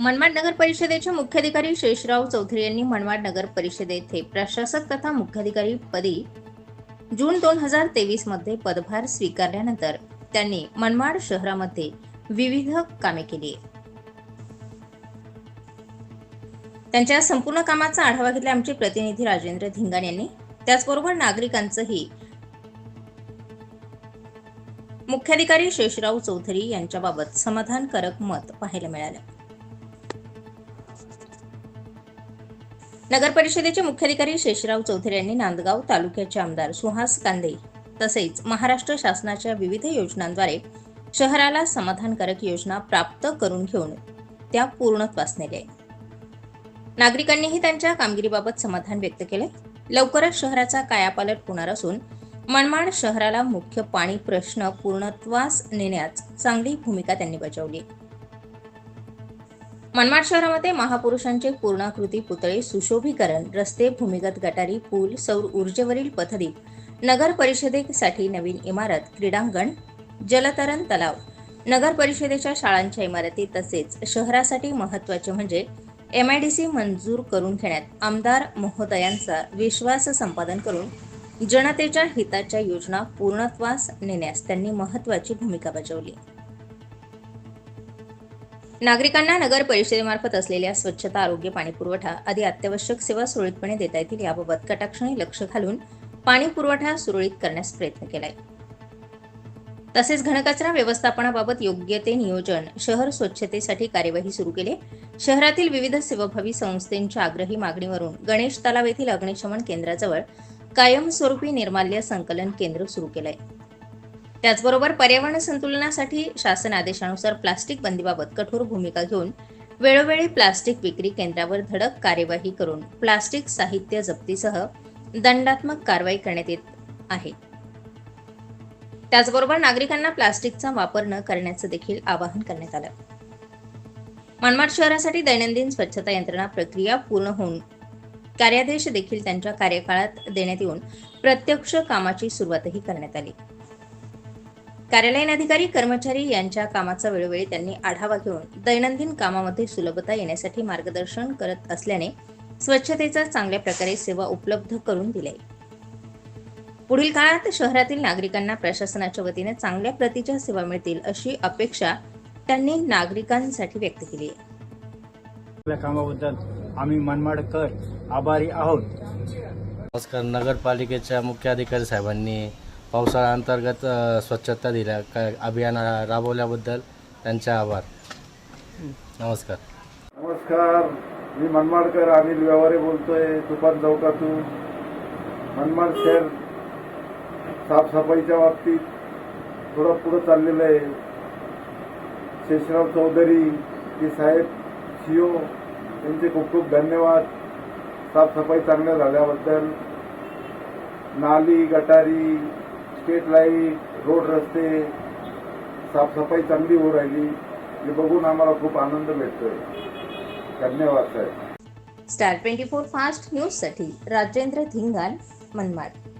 मनमाड नगर परिषदेचे मुख्याधिकारी शेषराव चौधरी यांनी मनमाड नगर परिषद येथे प्रशासक तथा मुख्याधिकारी पदी जून दोन हजार तेवीसमध्ये पदभार स्वीकारल्यानंतर त्यांनी मनमाड शहरामध्ये विविध कामे केली. त्यांच्या संपूर्ण कामाचा आढावा घेतला आमचे प्रतिनिधी राजेंद्र धिंगाण यांनी. त्याचबरोबर नागरिकांचंही मुख्याधिकारी शेषराव चौधरी यांच्याबाबत समाधानकारक मत पाहायला मिळालं. नगर परिषदेचे मुख्याधिकारी शेषराव चौधरी यांनी नांदगाव तालुक्याचे आमदार सुहास कांदे तसेच महाराष्ट्र शासनाच्या विविध योजनांद्वारे शहराला समाधानकारक योजना प्राप्त करून घेऊन त्या पूर्णत्वास नेल्या नागरिकांनीही त्यांच्या कामगिरीबाबत समाधान व्यक्त केले लवकरच शहराचा कायापालट होणार असून मनमाड शहराला मुख्य पाणी प्रश्न पूर्णत्वास नेण्यात चांगली भूमिका त्यांनी बजावली. मनमाड शहरामध्ये महापुरुषांचे पूर्णाकृती पुतळे सुशोभीकरण रस्ते भूमिगत गटारी पूल सौर ऊर्जेवरील पथदीप नगर परिषदेसाठी नवीन इमारत क्रीडांगण जलतरण तलाव. नगर परिषदेच्या शाळांच्या इमारती तसेच शहरासाठी महत्त्वाचे म्हणजे एम आय डी सी मंजूर करून घेण्यात आमदार महोदयांचा विश्वास संपादन करून जनतेच्या हिताच्या योजना पूर्णत्वास नेण्यास त्यांनी महत्वाची भूमिका बजावली. नागरिकांना नगर परिषदेमार्फत असलेल्या स्वच्छता आरोग्य पाणीपुरवठा आदी अत्यावश्यक सेवा सुरळीतपणे देता येतील याबाबत कटाक्षाने लक्ष घालून पाणी पुरवठा सुरळीत करण्यास प्रयत्न केलाय. तसेच घनकचरा व्यवस्थापनाबाबत योग्य ते नियोजन शहर स्वच्छतेसाठी कार्यवाही सुरू केले. शहरातील विविध सेवाभावी संस्थेंच्या आग्रही मागणीवरून गणेश तलाव येथील अग्निशमन केंद्राजवळ कायमस्वरूपी निर्माल्य संकलन केंद्र सुरू केलंय. त्याचबरोबर पर्यावरण संतुलनासाठी शासन आदेशानुसार प्लास्टिक बंदीबाबत कठोर भूमिका घेऊन वेळोवेळी प्लास्टिक विक्री केंद्रावर धडक कार्यवाही करून प्लास्टिक साहित्य जप्तीसह दंडात्मक कारवाई करण्यात येत आहे. त्याचबरोबर नागरिकांना प्लास्टिकचा वापर न करण्याचं देखील आवाहन करण्यात आलं. मनमाड शहरासाठी दैनंदिन स्वच्छता यंत्रणा प्रक्रिया पूर्ण होऊन कार्यादेश देखील त्यांच्या कार्यकाळात देण्यात येऊन प्रत्यक्ष कामाची सुरुवातही करण्यात आली. कार्यालयीन अधिकारी कर्मचारी यांच्या कामाचा वेळोवेळी त्यांनी आढावा घेऊन दैनंदिन कामामध्ये सुलभता येण्यासाठी मार्गदर्शन करत असल्याने स्वच्छतेचा चांगल्या प्रकारे सेवा उपलब्ध करून दिल्या पुढील काळात शहरातील नागरिकांना प्रशासनाच्या वतीने चांगल्या प्रतीच्या सेवा मिळतील अशी अपेक्षा त्यांनी नागरिकांसाठी व्यक्त केली आहे. आपल्या कामाबद्दल आम्ही मनमाडकर आभारी आहोत. नमस्कार. नगरपालिकेच्या मुख्याधिकारी साहेबांनी पावसाळ्याअंतर्गत अंतर्गत स्वच्छता दिल्या. काय अभियान राबवल्याबद्दल त्यांचे आभार. नमस्कार. नमस्कार. मी मनमाडकर अनिल व्यवहारे बोलतोय. तुफान चौकातून. मनमाड शहर साफसफाईच्या बाबतीत थोडं पुढं चाललेलं आहे. शेषराव चौधरी की साहेब सीओ त्यांचे खूप खूप धन्यवाद. साफसफाई चांगल्या झाल्याबद्दल. नाली गटारी स्ट्रीट लाइट रोड रस्ते साफसफाई चांगली होऊ राहिली हे बघून आम्हाला खूप आनंद भेटतोय. धन्यवाद साहेब. स्टार ट्वेंटी फोर फास्ट न्यूजसाठी राजेंद्र धिंगाल मनमाड.